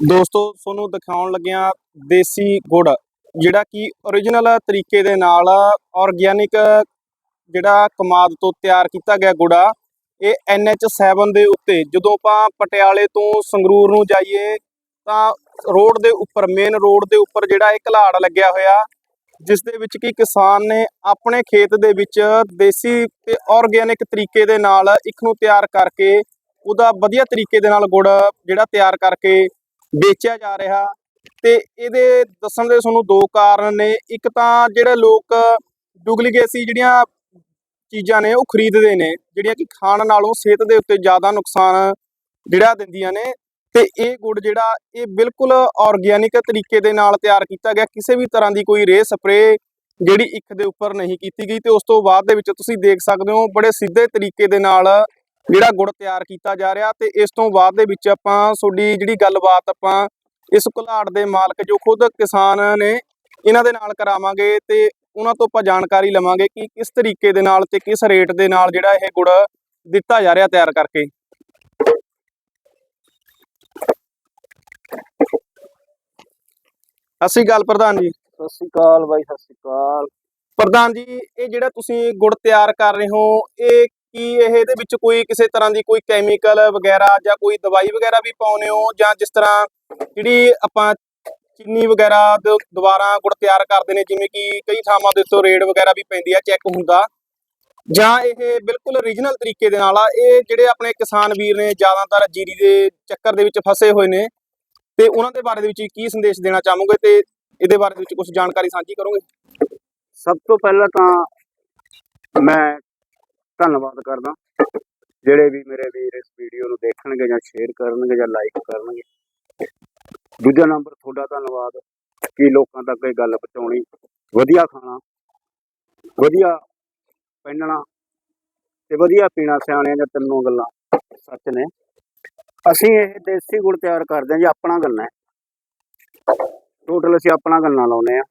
ਦੋਸਤੋ, ਤੁਹਾਨੂੰ ਦਿਖਾਉਣ ਲੱਗਿਆ ਦੇਸੀ ਗੁੜ, ਜਿਹੜਾ ਕਿ origignal ਤਰੀਕੇ ਦੇ ਨਾਲ ਆਰਗੇਨਿਕ ਜਿਹੜਾ ਕਮਾਦ ਤੋਂ ਤਿਆਰ ਕੀਤਾ ਗਿਆ ਗੁੜ ਆ, ਇਹ NH7 ਦੇ ਉੱਤੇ। ਜਦੋਂ ਆਪਾਂ ਪਟਿਆਲੇ ਤੋਂ ਸੰਗਰੂਰ ਨੂੰ ਜਾਈਏ, ਤਾਂ ਰੋਡ ਦੇ ਉੱਪਰ ਮੇਨ ਰੋਡ ਦੇ ਉੱਪਰ ਜਿਹੜਾ ਇਹ ਘਲਾੜ ਲੱਗਿਆ ਹੋਇਆ, ਜਿਸ ਦੇ ਵਿੱਚ ਕਿ ਕਿਸਾਨ ਨੇ ਆਪਣੇ ਖੇਤ ਦੇ ਵਿੱਚ ਦੇਸੀ ਤੇ ਆਰਗੇਨਿਕ ਤਰੀਕੇ ਦੇ ਨਾਲ ਇੱਕ ਨੂੰ ਤਿਆਰ ਕਰਕੇ, ਉਹਦਾ ਵਧੀਆ ਤਰੀਕੇ ਦੇ ਨਾਲ ਗੁੜ ਜਿਹੜਾ ਤਿਆਰ ਕਰਕੇ ਵੇਚਿਆ ਜਾ ਰਿਹਾ। ਤੇ ਇਹਦੇ ਦੱਸਣ ਦੇ ਤੁਹਾਨੂੰ ਦੋ ਕਾਰਨ ਨੇ। ਇੱਕ ਤਾਂ ਜਿਹੜੇ ਲੋਕ ਡੁਪਲੀਕੇਸੀ ਜਿਹੜੀਆਂ ਚੀਜ਼ਾਂ ਨੇ, ਉਹ ਖਰੀਦਦੇ ਨੇ, ਜਿਹੜੀਆਂ ਕਿ ਖਾਣ ਨਾਲੋਂ ਸਿਹਤ ਦੇ ਉੱਤੇ ਜ਼ਿਆਦਾ ਨੁਕਸਾਨ ਜਿਹੜਾ ਦਿੰਦੀਆਂ ਨੇ। ਤੇ ਇਹ ਗੁੜ ਜਿਹੜਾ, ਇਹ ਬਿਲਕੁਲ ਆਰਗੇਨਿਕ ਤਰੀਕੇ ਦੇ ਨਾਲ ਤਿਆਰ ਕੀਤਾ ਗਿਆ। ਕਿਸੇ ਵੀ ਤਰ੍ਹਾਂ ਦੀ ਕੋਈ ਰੇ ਸਪਰੇ ਜਿਹੜੀ ਇੱਕ ਦੇ ਉੱਪਰ ਨਹੀਂ ਕੀਤੀ ਗਈ। ਤੇ ਉਸ ਤੋਂ ਬਾਅਦ ਦੇ ਵਿੱਚ ਤੁਸੀਂ ਦੇਖ ਸਕਦੇ ਹੋ, ਬੜੇ ਸਿੱਧੇ ਤਰੀਕੇ ਦੇ ਨਾਲ ਜਿਹੜਾ ਗੁੜ ਤਿਆਰ ਕੀਤਾ ਜਾ ਰਿਹਾ ਤੇ ਇਸ ਤੋਂ ਬਾਅਦ ਦੇ ਵਿੱਚ ਆਪਾਂ ਤੁਹਾਡੀ ਜਿਹੜੀ ਗੱਲਬਾਤ ਆਪਾਂ ਇਸ ਘੁਲਾੜ ਦੇ ਮਾਲਕ ਜੋ ਖੁਦ ਕਿਸਾਨ ਨੇ ਇਹਨਾਂ ਦੇ ਨਾਲ ਕਰਾਵਾਂਗੇ ਤੇ ਉਹਨਾਂ ਤੋਂ ਆਪਾਂ ਜਾਣਕਾਰੀ ਲਵਾਂਗੇ ਕਿ ਕਿਸ ਤਰੀਕੇ ਦੇ ਨਾਲ ਤੇ ਕਿਸ ਰੇਟ ਦੇ ਨਾਲ ਜਿਹੜਾ ਇਹ ਗੁੜ ਦਿੱਤਾ ਜਾ ਰਿਹਾ ਤਿਆਰ ਕਰਕੇ। ਸਤਿ ਸ਼੍ਰੀ ਅਕਾਲ ਪ੍ਰਧਾਨ ਜੀ। ਸਤਿ ਸ਼੍ਰੀ ਅਕਾਲ ਬਾਈ ਸਤਿ ਸ਼੍ਰੀ ਅਕਾਲ। ਪ੍ਰਧਾਨ ਜੀ ਇਹ ਜਿਹੜਾ ਤੁਸੀਂ ਗੁੜ ਤਿਆਰ ਕਰ ਰਹੇ ਹੋ ਇਹ ਕੀ ਇਹ ਇਹਦੇ ਵਿੱਚ ਕੋਈ ਕਿਸੇ ਤਰ੍ਹਾਂ ਦੀ ਕੋਈ ਕੈਮੀਕਲ ਵਗੈਰਾ ਜਾਂ ਕੋਈ ਦਵਾਈ ਵਗੈਰਾ ਵੀ ਪਾਉਨੇ ਹੋ ਜਾਂ ਜਿਸ ਤਰ੍ਹਾਂ ਜਿਹੜੀ ਆਪਾਂ ਚੀਨੀ ਵਗੈਰਾ ਦੇ, ਦੁਬਾਰਾ ਗੁੜ ਤਿਆਰ ਕਰਦੇ ਨੇ, ਜਿਵੇਂ ਕਿ ਕਈ ਥਾਵਾਂ ਦੇ ਉੱਤੇ ਰੇਡ ਵਗੈਰਾ ਵੀ ਪੈਂਦੀ ਆ ਚੈੱਕ ਹੁੰਦਾ। ਜਾਂ ਇਹ ਬਿਲਕੁਲ ਓਰੀਜਨਲ ਤਰੀਕੇ ਦੇ ਨਾਲ ਆ, ਇਹ ਜਿਹੜੇ ਆਪਣੇ ਕਿਸਾਨ ਵੀਰ ਨੇ ਜ਼ਿਆਦਾਤਰ ਜੀਰੀ ਦੇ ਚੱਕਰ ਦੇ ਵਿੱਚ ਫਸੇ ਹੋਏ ਨੇ। ਤੇ ਉਹਨਾਂ ਦੇ ਬਾਰੇ ਦੇ ਵਿੱਚ ਕੀ ਸੰਦੇਸ਼ ਦੇਣਾ ਚਾਹੋਗੇ ਤੇ ਇਹਦੇ ਬਾਰੇ ਦੇ ਵਿੱਚ ਕੁਝ ਜਾਣਕਾਰੀ ਸਾਂਝੀ ਕਰੋਗੇ? ਸਭ ਤੋਂ ਪਹਿਲਾਂ ਤਾਂ ਮੈਂ ਧੰਨਵਾਦ ਕਰਦਾ। ਜਿਹੜੇ ਵੀ ਮੇਰੇ ਵੀਰ ਇਸ ਵੀਡੀਓ ਨੂੰ ਦੇਖਣਗੇ ਜਾਂ ਸ਼ੇਅਰ ਕਰਨਗੇ ਜਾਂ ਲਾਈਕ ਕਰਨਗੇ। ਦੂਜਾ ਨੰਬਰ ਤੁਹਾਡਾ ਧੰਨਵਾਦ ਕਿ ਲੋਕਾਂ ਤੱਕ ਇਹ ਗੱਲ ਪਹੁੰਚਾਉਣੀ। ਵਧੀਆ ਖਾਣਾ, ਵਧੀਆ ਪਹਿਨਣਾ ਤੇ ਵਧੀਆ ਪੀਣਾ ਸਿਆਣਿਆਂ ਦੀਆਂ ਤਿੰਨੋਂ ਗੱਲਾਂ ਸੱਚ ਨੇ। ਅਸੀਂ ਇਹ ਦੇਸੀ ਗੁੜ ਤਿਆਰ ਕਰਦੇ ਹਾਂ ਜੀ, ਆਪਣਾ ਗੰਨਾ ਹੈ। ਟੋਟਲ ਅਸੀਂ ਆਪਣਾ ਗੰਨਾ ਲਾਉਨੇ ਆ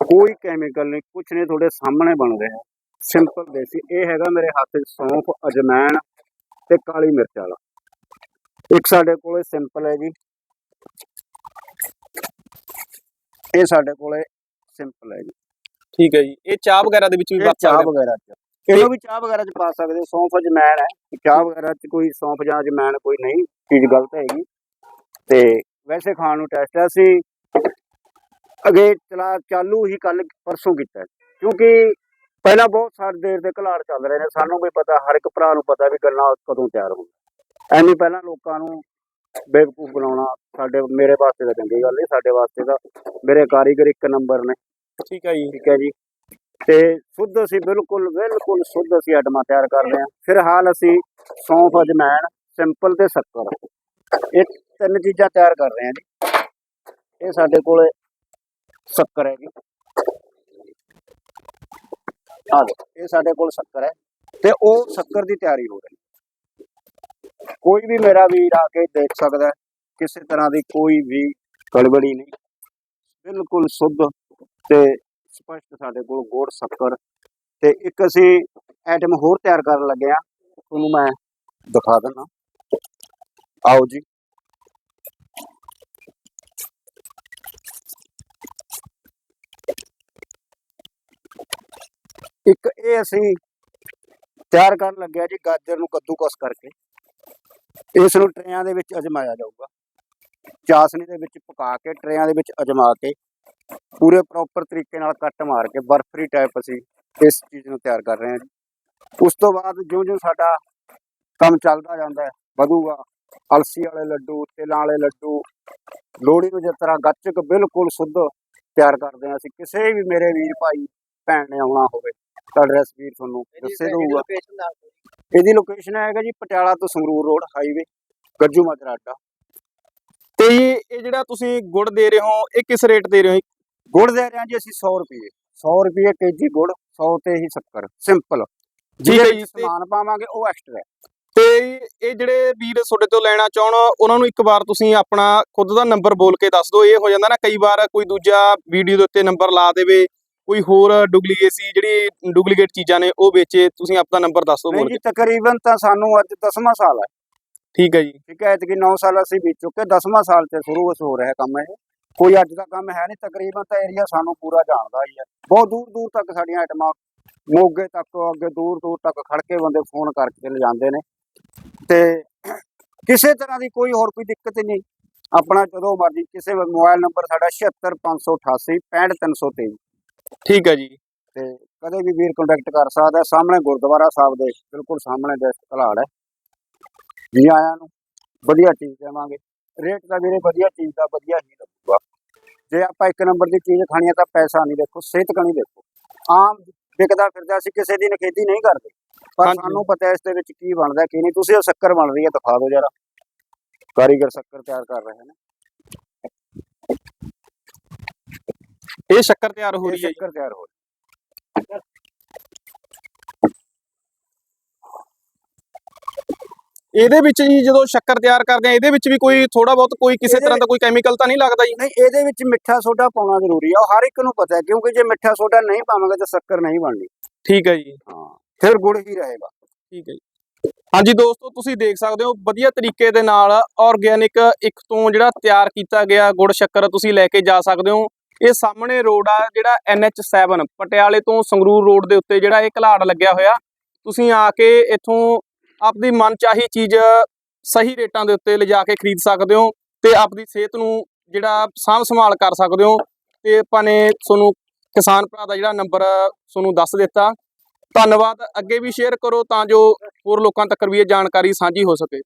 ਕੋਈ ਕੈਮੀਕਲ ਨਹੀਂ, ਕੁਛ ਨਹੀਂ, ਤੁਹਾਡੇ ਸਾਹਮਣੇ ਬਣ ਰਿਹਾ ਸਿੰਪਲ ਦੇਸੀ ਇਹ ਹੈਗਾ ਮੇਰੇ ਹੱਥ 'ਚ ਸੌਂਫ ਅਜਮੈਣ ਤੇ ਕਾਲੀ ਮਿਰਚ ਵਾਲਾ। ਇੱਕ ਸਾਡੇ ਕੋਲੇ ਸਿੰਪਲ ਹੈ ਜੀ। ਇਹ ਸਾਡੇ ਕੋਲੇ ਸਿੰਪਲ ਹੈ ਜੀ। ਠੀਕ ਹੈ ਜੀ। ਇਹ ਚਾਹ ਵਗੈਰਾ ਦੇ ਵਿੱਚ ਵੀ ਵਰਤ ਚਾਹ। ਵਗੈਰਾ ਚ। ਇਹਨੂੰ ਵੀ ਚਾਹ ਵਗੈਰਾ ਚ ਪਾ ਸਕਦੇ ਹੋ। ਸੌਂਫ ਅਜਮੈਣ ਹੈ। ਚਾਹ ਵਗੈਰਾ ਚ ਕੋਈ ਸੌਂਫ ਜਾਂ ਅਜਮੈਣ ਕੋਈ ਨਹੀਂ ਚੀਜ਼ ਗਲਤ ਹੈਗੀ। ਤੇ ਵੈਸੇ ਖਾਣ ਨੂੰ ਟੈਸਟ ਹੈ। ਅਸੀਂ ਅਗੇ ਚਲਾ ਚਾਲੂ ਹੀ ਕੱਲ ਪਰਸੋਂ ਕੀਤਾ। ਕਿਉਂਕਿ ਪਹਿਲਾਂ ਬਹੁਤ ਸਾਰੀ ਦੇਰ ਦੇ ਘਲਾੜ ਚੱਲ ਰਹੇ ਨੇ ਸਾਨੂੰ ਵੀ ਪਤਾ ਹਰ ਇੱਕ ਭਰਾ ਨੂੰ ਪਤਾ ਵੀ ਗੰਨਾ ਕਦੋਂ ਤਿਆਰ ਹੁੰਦਾ ਐਨੀ ਪਹਿਲਾਂ ਲੋਕਾਂ ਨੂੰ ਬੇਵਕੂਫ ਬਣਾਉਣਾ ਸਾਡੇ ਮੇਰੇ ਵਾਸਤੇ ਤਾਂ ਚੰਗੀ ਗੱਲ ਨਹੀਂ ਸਾਡੇ ਵਾਸਤੇ ਤਾਂ ਮੇਰੇ ਕਾਰੀਗਰ ਇੱਕ ਨੰਬਰ ਨੇ। ਠੀਕ ਹੈ ਜੀ। ਠੀਕ ਹੈ ਜੀ। ਤੇ ਸ਼ੁੱਧ ਅਸੀਂ ਬਿਲਕੁਲ ਬਿਲਕੁਲ ਸ਼ੁੱਧ ਅਸੀਂ ਆਈਟਮਾਂ ਤਿਆਰ ਕਰਦੇ ਹਾਂ। ਫਿਲਹਾਲ ਅਸੀਂ ਸੌਂਫ ਅਜਮੈਣ ਸਿੰਪਲ ਤੇ ਸ਼ੱਕਰ। ਇਹ ਤਿੰਨ ਚੀਜ਼ਾਂ ਤਿਆਰ ਕਰ ਰਹੇ ਹਾਂ ਜੀ। ਇਹ ਸਾਡੇ ਕੋਲੇ ਸ਼ੱਕਰ ਹੈ ਜੀ। ਆ ਇਹ ਸਾਡੇ ਕੋਲ ਸ਼ੱਕਰ ਹੈ ਤੇ ਉਹ ਸ਼ੱਕਰ ਦੀ ਤਿਆਰੀ ਹੋ ਰਹੀ ਕੋਈ ਵੀ ਮੇਰਾ ਵੀਰ ਆ ਕੇ ਦੇਖ ਸਕਦਾ ਕਿਸੇ ਤਰ੍ਹਾਂ ਦੀ ਕੋਈ ਵੀ ਗੜਬੜੀ ਨਹੀਂ। ਬਿਲਕੁਲ ਸ਼ੁੱਧ ਤੇ ਸਪਸ਼ਟ ਸਾਡੇ ਕੋਲ ਗੋੜ ਸ਼ੱਕਰ। ਤੇ ਇੱਕ ਅਸੀਂ ਆਈਟਮ ਹੋਰ ਤਿਆਰ ਕਰਨ ਲੱਗੇ ਆ ਤੁਹਾਨੂੰ ਮੈਂ ਦਿਖਾ ਦਿੰਦਾ। ਆਓ ਜੀ। ਇੱਕ ਇਹ ਅਸੀਂ ਤਿਆਰ ਕਰਨ ਲੱਗਿਆ ਜੀ ਗਾਜਰ ਨੂੰ ਕੱਦੂਕਸ ਕਰਕੇ। ਇਸ ਨੂੰ ਟਰੇਆਂ ਦੇ ਵਿੱਚ ਅਜਮਾਇਆ ਜਾਊਗਾ। ਚਾਸਨੀ ਦੇ ਵਿੱਚ ਪਕਾ ਕੇ, ਟਰੇਆਂ ਦੇ ਵਿੱਚ ਅਜਮਾ ਕੇ, ਪੂਰੇ ਪ੍ਰੋਪਰ ਤਰੀਕੇ ਨਾਲ ਕੱਟ ਮਾਰ ਕੇ ਬਰਫਰੀ ਟਾਈਪ ਅਸੀਂ ਇਸ ਚੀਜ਼ ਨੂੰ ਤਿਆਰ ਕਰ ਰਹੇ ਹਾਂ ਜੀ। ਉਸ ਤੋਂ ਬਾਅਦ ਜਿਉਂ-ਜਿਉਂ ਸਾਡਾ ਕੰਮ ਚੱਲਦਾ ਜਾਂਦਾ ਹੈ, ਵਧੂਗਾ। ਅਲਸੀ ਵਾਲੇ ਲੱਡੂ, ਤਿਲਾਂ ਵਾਲੇ ਲੱਡੂ, ਲੋਹੜੀ ਨੂੰ ਜਿਸ ਤਰ੍ਹਾਂ ਗੱਚਕ ਬਿਲਕੁਲ ਸ਼ੁੱਧ ਤਿਆਰ ਕਰਦੇ ਹਾਂ ਅਸੀਂ, ਕਿਸੇ ਵੀ ਮੇਰੇ ਵੀਰ ਭਾਈ, ਭੈਣ ਨੇ ਆਉਣਾ ਹੋਵੇ। ਤਾਂ ਐਡਰੈਸ ਵੀਰ ਤੁਹਾਨੂੰ ਦੱਸੇ ਦਊਗਾ। ਇਹਦੀ ਲੋਕੇਸ਼ਨ ਹੈਗਾ ਜੀ ਪਟਿਆਲਾ ਤੋਂ ਸੰਗਰੂਰ ਰੋਡ ਹਾਈਵੇ ਗੱਜੂ ਮਾਜਰਾ ਅੱਡਾ ਤੇ ਇਹ ਜਿਹੜਾ ਤੁਸੀਂ ਗੁੜ ਦੇ ਰਹੇ ਹੋ ਇਹ ਕਿਸ ਰੇਟ ਦੇ ਰਹੇ ਹੋ ਗੁੜ ਦੇ ਰਹੇ ਹਾਂ ਜੀ ਅਸੀਂ 100 ਰੁਪਏ। 100 ਰੁਪਏ ਕੇਜੀ ਗੁੜ 100 ਤੇ ਹੀ ਸ਼ੱਕਰ। ਸਿੰਪਲ ਠੀਕ ਹੈ ਜਿਹਦੇ ਜੀ, ਵਿੱਚ ਤੇ- ਸਮਾਨ ਪਾਵਾਂਗੇ ਉਹ ਐਕਸਟਰਾ ਤੇ ਇਹ ਜਿਹੜੇ ਵੀਰ ਤੁਹਾਡੇ ਤੋਂ ਲੈਣਾ ਚਾਹਣ ਉਹਨਾਂ ਨੂੰ ਇੱਕ ਵਾਰ ਤੁਸੀਂ ਆਪਣਾ ਖੁਦ ਦਾ ਨੰਬਰ ਬੋਲ ਕੇ ਦੱਸ ਦਿਓ। ਇਹ ਹੋ ਜਾਂਦਾ ਨਾ ਕਈ ਵਾਰ ਕੋਈ ਦੂਜਾ ਵੀਡੀਓ ਦੇ ਉੱਤੇ ਨੰਬਰ ਲਾ ਦੇਵੇ ਕੋਈ ਹੋਰ ਡੁਪਲੀਕੇਸੀ ਜਿਹੜੀ ਡੁਪਲੀਕੇਟ ਚੀਜ਼ਾਂ ਨੇ ਉਹ ਵੇਚੇ ਤੁਸੀਂ ਆਪਣਾ ਨੰਬਰ ਦੱਸ ਦਿਓ ਨਹੀਂ ਜੀ ਤਕਰੀਬਨ ਤਾਂ ਸਾਨੂੰ ਅੱਜ 10ਵਾਂ ਸਾਲ ਹੈ। ਠੀਕ ਹੈ ਜੀ। ਠੀਕ ਹੈ ਕਿ 9 ਸਾਲ ਅਸੀਂ ਬੀਤ ਚੁੱਕੇ 10ਵਾਂ ਸਾਲ ਤੇ ਸ਼ੁਰੂ ਹੋ ਰਿਹਾ ਕੰਮ ਇਹ। ਕੋਈ ਅੱਜ ਦਾ ਕੰਮ ਹੈ ਨਹੀਂ ਤਕਰੀਬਨ ਤਾਂ ਏਰੀਆ ਸਾਨੂੰ ਪੂਰਾ ਜਾਣਦਾ ਹੀ ਹੈ। ਬਹੁਤ ਦੂਰ ਦੂਰ ਤੱਕ ਸਾਡੀਆਂ ਆਈਟਮਾਂ ਮੋਗੇ ਤੱਕ ਅੱਗੇ ਦੂਰ ਦੂਰ ਤੱਕ ਖੜ ਕੇ ਬੰਦੇ ਫੋਨ ਕਰਕੇ ਲਿਜਾਂਦੇ ਨੇ। ਤੇ ਕਿਸੇ ਤਰ੍ਹਾਂ ਦੀ ਕੋਈ ਹੋਰ ਕੋਈ ਦਿੱਕਤ ਨਹੀਂ। ਆਪਣਾ ਜਦੋਂ ਮਰਜ਼ੀ ਕਿਸੇ ਮੋਬਾਈਲ ਨੰਬਰ ਸਾਡਾ 76588 65323 ਠੀਕ ਹੈ ਜੀ। ਤੇ ਕਦੇ ਵੀ ਵੀਰ ਕੰਟੈਕਟ ਕਰ ਸਕਦਾ ਹੈ। ਸਾਹਮਣੇ ਗੁਰਦੁਆਰਾ ਸਾਹਿਬ ਦੇ ਬਿਲਕੁਲ ਸਾਹਮਣੇ ਦੇ ਘਲਾੜ ਹੈ। ਜੀ ਆਇਆਂ ਨੂੰ ਵਧੀਆ ਚੀਜ਼ ਦੇਵਾਂਗੇ। ਰੇਟ ਦਾ ਵੀਰੇ ਵਧੀਆ ਚੀਜ਼ ਦਾ ਵਧੀਆ ਹੀ ਲੱਗੂਗਾ। ਜੇ ਆਪਾਂ ਇੱਕ ਨੰਬਰ ਦੀ ਚੀਜ਼ ਖਾਣੀ ਹੈ ਤਾਂ ਪੈਸਾ ਨਹੀਂ ਦੇਖੋ ਸਿਹਤ ਕਣੀ ਦੇਖੋ। ਆਮ ਵਿਕਦਾ ਫਿਰਦਾ ਅਸੀਂ ਕਿਸੇ ਦੀ ਨਖੇਦੀ ਨਹੀਂ ਕਰਦੇ। ਪਰ ਹਾਂਜੀ। ਸਾਨੂੰ ਪਤਾ ਹੈ ਇਸ ਦੇ ਵਿੱਚ ਕੀ ਬਣਦਾ ਕੀ ਨਹੀਂ। ਤੁਸੀਂ ਉਹ ਸ਼ੱਕਰ ਬਣ ਰਹੀ ਹੈ ਦਿਖਾ ਦਿਓ ਜਰਾ। ਕਾਰੀਗਰ ਸ਼ੱਕਰ ਤਿਆਰ ਕਰ ਰਹੇ ਨੇ। ਇਹ ਸ਼ੱਕਰ ਤਿਆਰ ਹੋ ਰਹੀ ਹੈ ਸ਼ੱਕਰ ਤਿਆਰ ਹੋ ਇਹਦੇ ਵਿੱਚ ਜੀ ਜਦੋਂ ਸ਼ੱਕਰ ਤਿਆਰ ਕਰਦੇ ਆ ਇਹਦੇ ਵਿੱਚ ਵੀ ਕੋਈ ਥੋੜਾ ਬਹੁਤ ਕੋਈ ਕਿਸੇ ਤਰ੍ਹਾਂ ਦਾ ਕੋਈ ਕੈਮੀਕਲ ਤਾਂ ਨਹੀਂ ਲੱਗਦਾ ਜੀ? ਨਹੀਂ ਇਹਦੇ ਵਿੱਚ ਮਿੱਠਾ ਸੋਡਾ ਪਾਉਣਾ ਜ਼ਰੂਰੀ ਉਹ ਹਰ ਇੱਕ ਨੂੰ ਪਤਾ ਹੈ ਕਿਉਂਕਿ ਜੇ ਮਿੱਠਾ ਸੋਡਾ ਨਹੀਂ ਪਾਵਾਂਗੇ ਤਾਂ ਸ਼ੱਕਰ ਨਹੀਂ ਬਣਨੀ। ਠੀਕ ਹੈ ਜੀ। ਹਾਂ ਫਿਰ ਗੁੜ ਹੀ ਰਹੇਗਾ। ਠੀਕ ਹੈ ਜੀ। ਹਾਂਜੀ ਦੋਸਤੋ ਤੁਸੀਂ ਦੇਖ ਸਕਦੇ ਹੋ ਵਧੀਆ ਤਰੀਕੇ ਦੇ ਨਾਲ ਆਰਗੇਨਿਕ ਇੱਕ ਤੋਂ ਜਿਹੜਾ ਤਿਆਰ ਕੀਤਾ ਗਿਆ ਗੁੜ ਸ਼ੱਕਰ ਤੁਸੀਂ ਲੈ ਕੇ ਜਾ ਸਕਦੇ ਹੋ। ਇਹ ਸਾਹਮਣੇ ਰੋਡ ਆ, ਜਿਹੜਾ NH7 ਪਟਿਆਲੇ ਤੋਂ ਸੰਗਰੂਰ ਰੋਡ ਦੇ ਉੱਤੇ ਜਿਹੜਾ ਇਹ ਘਲਾੜ ਲੱਗਿਆ ਹੋਇਆ। ਤੁਸੀਂ ਆ ਕੇ ਇੱਥੋਂ ਆਪਦੀ ਮਨਚਾਹੀ ਚੀਜ਼ ਸਹੀ ਰੇਟਾਂ ਦੇ ਉੱਤੇ ਲਿਜਾ ਕੇ ਖਰੀਦ ਸਕਦੇ ਹੋ ਤੇ ਆਪਦੀ ਸਿਹਤ ਨੂੰ ਜਿਹੜਾ ਸਾਂਭ ਸੰਭਾਲ ਕਰ ਸਕਦੇ ਹੋ। ਤੇ ਆਪਾਂ ਨੇ ਤੁਹਾਨੂੰ ਕਿਸਾਨ ਭਰਾ ਦਾ ਜਿਹੜਾ ਨੰਬਰ ਤੁਹਾਨੂੰ ਦੱਸ ਦਿੱਤਾ। ਧੰਨਵਾਦ। ਅੱਗੇ ਵੀ ਸ਼ੇਅਰ ਕਰੋ ਤਾਂ ਜੋ ਹੋਰ ਲੋਕਾਂ ਤੱਕ ਵੀ ਇਹ ਜਾਣਕਾਰੀ ਸਾਂਝੀ ਹੋ ਸਕੇ।